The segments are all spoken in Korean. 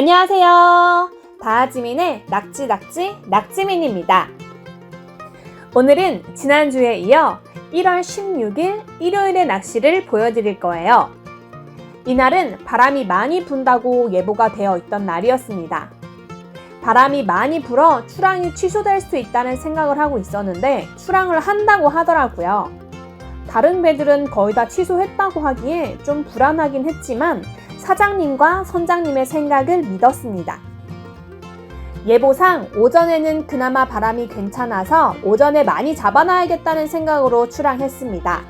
안녕하세요. 다하지민의 낙지 낙지 낙지민입니다. 오늘은 지난주에 이어 1월 16일 일요일의 낚시를 보여드릴 거예요. 이날은 바람이 많이 분다고 예보가 되어 있던 날이었습니다. 바람이 많이 불어 출항이 취소될 수 있다는 생각을 하고 있었는데 출항을 한다고 하더라고요. 다른 배들은 거의 다 취소했다고 하기에 좀 불안하긴 했지만 사장님과 선장님의 생각을 믿었습니다. 예보상 오전에는 그나마 바람이 괜찮아서 오전에 많이 잡아놔야겠다는 생각으로 출항했습니다.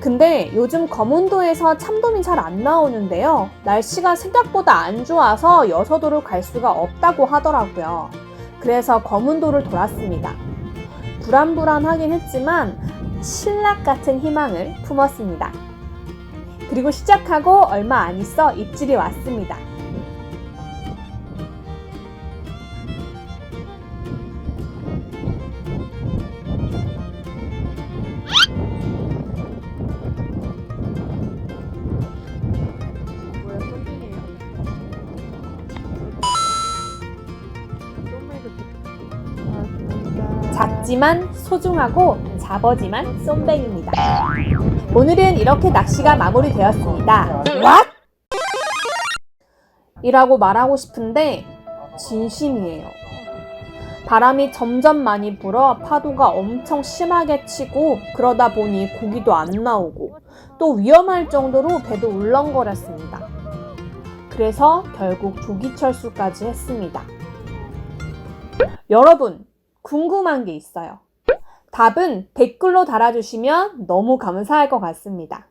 근데 요즘 검은도에서 참돔이 잘 안 나오는데요. 날씨가 생각보다 안 좋아서 여서도로 갈 수가 없다고 하더라고요. 그래서 검은도를 돌았습니다. 불안불안하긴 했지만 신락 같은 희망을 품었습니다. 그리고 시작하고 얼마 안 있어 입질이 왔습니다. 작지만 소중하고 잡어지만 쏨뱅입니다. 오늘은 이렇게 낚시가 마무리되었습니다. What? 이라고 말하고 싶은데 진심이에요. 바람이 점점 많이 불어 파도가 엄청 심하게 치고 그러다 보니 고기도 안 나오고 또 위험할 정도로 배도 울렁거렸습니다. 그래서 결국 조기 철수까지 했습니다. 여러분, 궁금한 게 있어요. 답은 댓글로 달아주시면 너무 감사할 것 같습니다.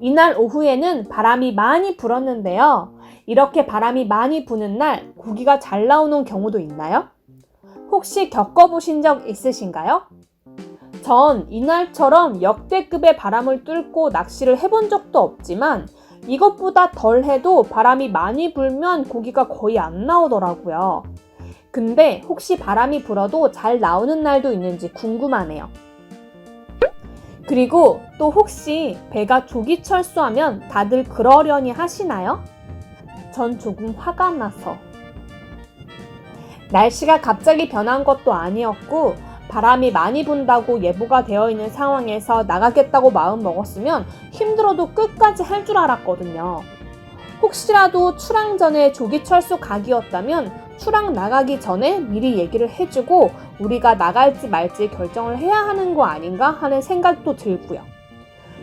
이날 오후에는 바람이 많이 불었는데요. 이렇게 바람이 많이 부는 날 고기가 잘 나오는 경우도 있나요? 혹시 겪어보신 적 있으신가요? 전 이날처럼 역대급의 바람을 뚫고 낚시를 해본 적도 없지만 이것보다 덜 해도 바람이 많이 불면 고기가 거의 안 나오더라고요. 근데 혹시 바람이 불어도 잘 나오는 날도 있는지 궁금하네요. 그리고 또 혹시 배가 조기 철수하면 다들 그러려니 하시나요? 전 조금 화가 나서. 날씨가 갑자기 변한 것도 아니었고, 바람이 많이 분다고 예보가 되어 있는 상황에서 나가겠다고 마음 먹었으면 힘들어도 끝까지 할 줄 알았거든요. 혹시라도 출항 전에 조기 철수 각이었다면 출항 나가기 전에 미리 얘기를 해주고 우리가 나갈지 말지 결정을 해야 하는 거 아닌가 하는 생각도 들고요.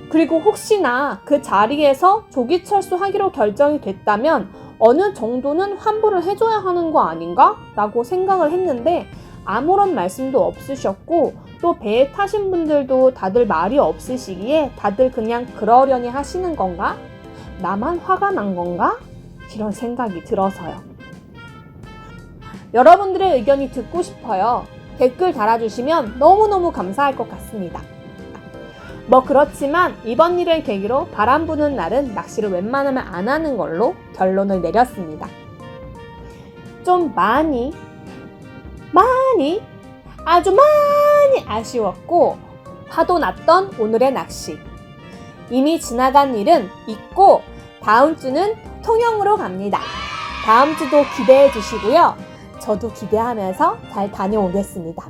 그리고 혹시나 그 자리에서 조기 철수하기로 결정이 됐다면 어느 정도는 환불을 해줘야 하는 거 아닌가? 라고 생각을 했는데 아무런 말씀도 없으셨고 또 배에 타신 분들도 다들 말이 없으시기에 다들 그냥 그러려니 하시는 건가? 나만 화가 난 건가? 이런 생각이 들어서요. 여러분들의 의견이 듣고 싶어요. 댓글 달아주시면 너무너무 감사할 것 같습니다. 뭐 그렇지만 이번 일을 계기로 바람 부는 날은 낚시를 웬만하면 안 하는 걸로 결론을 내렸습니다. 좀 많이, 많이, 아주 많이 아쉬웠고 화도 났던 오늘의 낚시. 이미 지나간 일은 잊고 다음 주는 통영으로 갑니다. 다음 주도 기대해 주시고요. 저도 기대하면서 잘 다녀오겠습니다.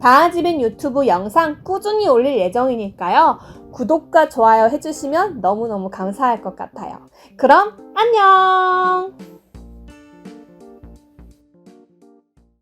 다하집인 유튜브 영상 꾸준히 올릴 예정이니까요. 구독과 좋아요 해주시면 너무너무 감사할 것 같아요. 그럼 안녕!